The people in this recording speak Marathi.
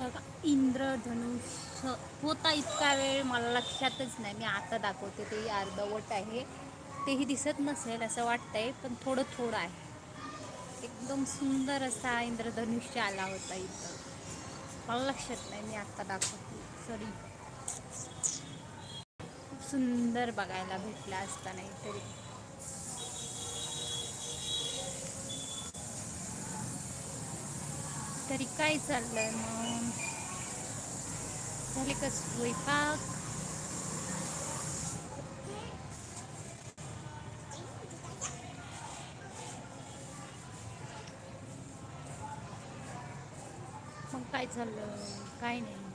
बघा इंद्रधनुष्य. होता इतका वेळ मला लक्षातच नाही. मी आता दाखवते ते अर्धवट आहे. तेही दिसत नसेल असं वाटतंय पण थोडं थोडं आहे. एकदम सुंदर असा इंद्रधनुष्य आला होता इथं. मला लक्षात नाही मी आत्ता दाखवते. सॉरी खूप सुंदर बघायला भेटला असता नाही तरी तरी काय चाललंय मग? झाले का स्वयंपाक? मग काय चाललं काय नाही.